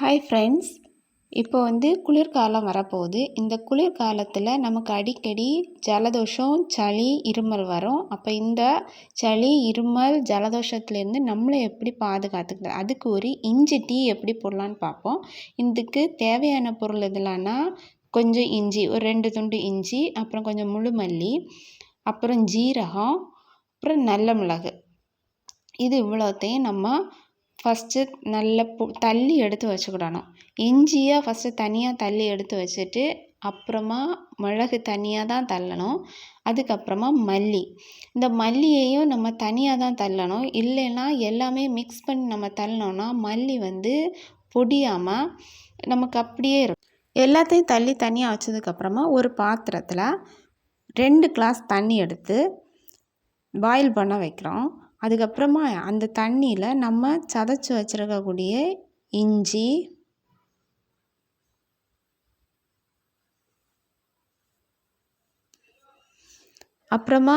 Hi friends இப்போ வந்து குளிர்காலம் வரப்போகுது. இந்த குளிர்காலத்தில் நமக்கு அடிக்கடி ஜலதோஷம் சளி இருமல் வரும். அப்போ இந்த சளி இருமல் ஜலதோஷத்துலேருந்து நம்மளை எப்படி பாதுகாத்துக்கிறது அதுக்கு ஒரு இஞ்சி டீ எப்படி போடலான்னு பார்ப்போம். இதுக்கு தேவையான பொருள் எதுலான்னா கொஞ்சம் இஞ்சி ஒரு ரெண்டு துண்டு இஞ்சி அப்புறம் கொஞ்சம் முழு மல்லி அப்புறம் ஜீரகம் அப்புறம் நல்ல மிளகு. இது இவ்வளோத்தையும் நம்ம ஃபஸ்ட்டு நல்ல பு தள்ளி எடுத்து வச்சுக்கிடணும். இஞ்சியை ஃபஸ்ட்டு தனியாக தள்ளி எடுத்து வச்சுட்டு அப்புறமா மிளகு தனியாக தான் தள்ளணும். அதுக்கப்புறமா மல்லி. இந்த மல்லியையும் நம்ம தனியாக தான் தள்ளணும். இல்லைன்னா எல்லாமே மிக்ஸ் பண்ணி நம்ம தள்ளினோன்னா மல்லி வந்து பொடியாமல் நமக்கு அப்படியே இருக்கும். எல்லாத்தையும் தள்ளி தனியாக வச்சதுக்கப்புறமா ஒரு பாத்திரத்தில் ரெண்டு கிளாஸ் தண்ணி எடுத்து பாயில் பண்ண வைக்கிறோம். அதுக்கப்புறமா அந்த தண்ணியில் நம்ம சதைச்சி வச்சுருக்கக்கூடிய இஞ்சி அப்புறமா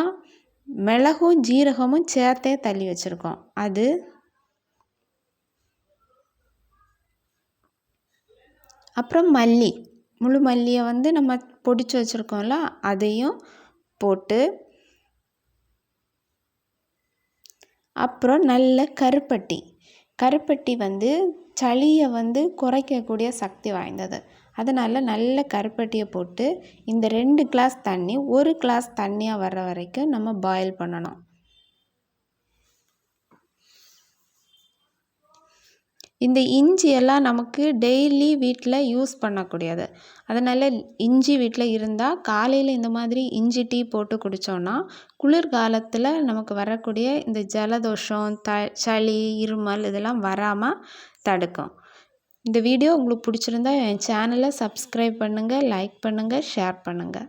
மிளகும் ஜீரகமும் சேர்த்தே தள்ளி வச்சுருக்கோம். அது அப்புறம் மல்லி. முழு மல்லியை வந்து நம்ம பொடிச்சு வச்சுருக்கோம்ல அதையும் போட்டு அப்புறம் நல்ல கருப்பட்டி. கருப்பட்டி வந்து சளியை வந்து குறைக்கக்கூடிய சக்தி வாய்ந்தது. அதனால் நல்ல கருப்பட்டியை போட்டு இந்த ரெண்டு கிளாஸ் தண்ணி ஒரு கிளாஸ் தண்ணியாக வர்ற வரைக்கும் நம்ம பாயில் பண்ணணும். இந்த இஞ்சி எல்லாம் நமக்கு டெய்லி வீட்டில் யூஸ் பண்ணக்கூடியது. அதனால் இஞ்சி வீட்டில் இருந்தால் காலையில் இந்த மாதிரி இஞ்சி டீ போட்டு குடித்தோன்னா குளிர்காலத்தில் நமக்கு வரக்கூடிய இந்த ஜலதோஷம் த சளி இருமல் இதெல்லாம் வராமல் தடுக்கும். இந்த வீடியோ உங்களுக்கு பிடிச்சிருந்தா என் சேனலை சப்ஸ்கிரைப் பண்ணுங்கள் லைக் பண்ணுங்கள் ஷேர் பண்ணுங்கள்